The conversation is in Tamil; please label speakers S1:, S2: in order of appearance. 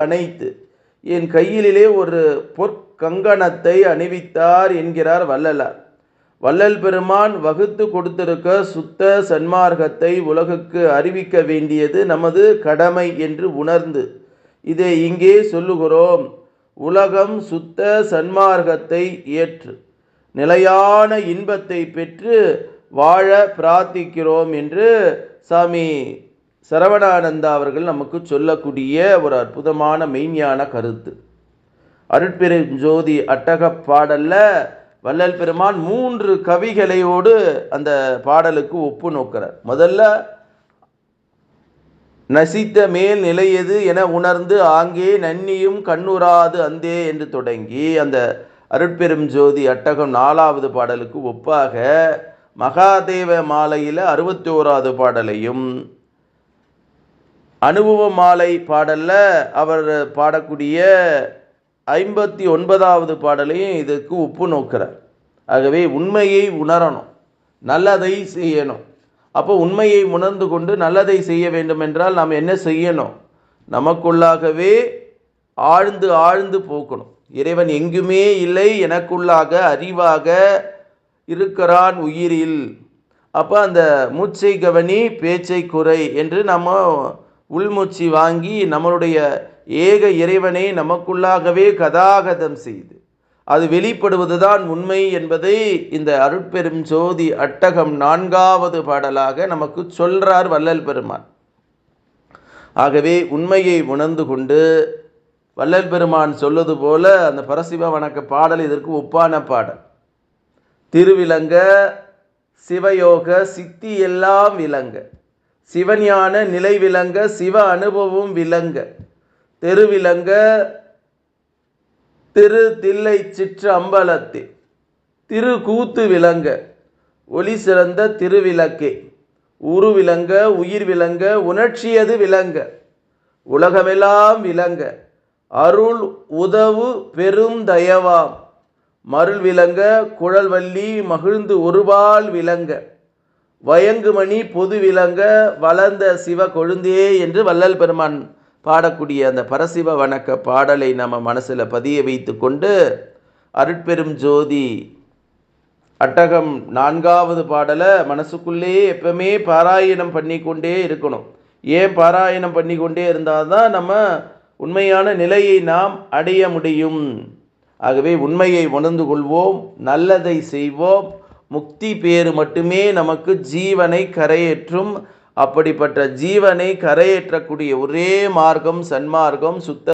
S1: அணைத்து. என் கையிலே ஒரு பொற்கங்கணத்தை அணிவித்தார் என்கிறார் வள்ளலார். வள்ளல் பெருமான் வகுத்து கொடுத்திருக்க சுத்த சன்மார்க்கத்தை உலகுக்கு அறிவிக்க வேண்டியது நமது கடமை என்று உணர்ந்து இதை இங்கே சொல்லுகிறோம். உலகம் சுத்த சன்மார்க்கத்தை ஏற்று நிலையான இன்பத்தை பெற்று வாழ பிரார்த்திக்கிறோம் என்று சாமி சரவணானந்தா அவர்கள் நமக்கு சொல்லக்கூடிய ஒரு அற்புதமான மெய்ஞான கருத்து. அருட்பெருஞ்சோதி அட்டக வள்ளல் பெருமான் மூன்று கவிகளையோடு அந்த பாடலுக்கு ஒப்பு நோக்கிறார். முதல்ல நசித்த மேல் நிலையது என உணர்ந்து ஆங்கே நன்னியும் கண்ணுறாது அந்தே என்று தொடங்கி அந்த அருட்பெரும் ஜோதி அட்டகம் நாலாவது பாடலுக்கு ஒப்பாக மகாதேவ மாலையில் அறுபத்தி ஓராவது பாடலையும் அனுபவ மாலை பாடலில் அவர் பாடக்கூடிய ஐம்பத்தி ஒன்பதாவது பாடலையும் இதுக்கு ஒப்பு நோக்கிறார். ஆகவே உண்மையை உணரணும். நல்லதை செய்யணும். அப்போ உண்மையை உணர்ந்து கொண்டு நல்லதை செய்ய வேண்டும் என்றால் நாம் என்ன செய்யணும்? நமக்குள்ளாகவே ஆழ்ந்து ஆழ்ந்து போக்கணும். இறைவன் எங்குமே இல்லை எனக்குள்ளாக அறிவாக இருக்கிறான் உயிரில். அப்போ அந்த மூச்சை கவனி பேச்சை குறை என்று நம்ம உள்மூச்சு வாங்கி நம்மளுடைய ஏக இறைவனை நமக்குள்ளாகவே கதாகதம் செய்து அது வெளிப்படுவதுதான் உண்மை என்பதை இந்த அருட்பெரும் ஜோதி அட்டகம் நான்காவது பாடலாக நமக்கு சொல்றார் வள்ளல் பெருமான். ஆகவே உண்மையை உணர்ந்து கொண்டு வள்ளல் பெருமான் சொல்வது போல அந்த பரசிவ வணக்க பாடல் இதற்கு ஒப்பான பாடல். திருவிலங்க சிவயோக சித்தி எல்லாம் விலங்க சிவஞான நிலை விளங்க சிவ அனுபவம் விளங்க. தெருவிலங்க திரு தில்லை சிற்று அம்பலத்தே. திரு கூத்து விளங்க ஒளி சிறந்த திருவிளக்கே உரு விளங்க உயிர் விளங்க உணர்ச்சியது விளங்க. உலகமெல்லாம் விளங்க அருள் உதவு பெரும் தயவாம். மருள் விளங்க குழல்வள்ளி மகிழ்ந்து ஒருபால் விளங்க. வயங்குமணி பொது விளங்க வளர்ந்த சிவ கொழுந்தே என்று வள்ளல் பெருமான் பாடக்கூடிய அந்த பரசிவ வணக்க பாடலை நம்ம மனசில் பதிய வைத்து கொண்டு அருட்பெரும் ஜோதி அட்டகம் நான்காவது பாடலை மனசுக்குள்ளே எப்பவுமே பாராயணம் பண்ணிக்கொண்டே இருக்கணும். ஏன் பாராயணம் பண்ணிக்கொண்டே இருந்தால் தான் நம்ம உண்மையான நிலையை நாம் அடைய முடியும். ஆகவே உண்மையை உணர்ந்து கொள்வோம் நல்லதை செய்வோம் முக்தி பேறு மட்டுமே நமக்கு ஜீவனை கரையேற்றும். அப்படிப்பட்ட ஜீவனை கரையேற்றக்கூடிய ஒரே மார்க்கம் சன்மார்க்கம் சுத்த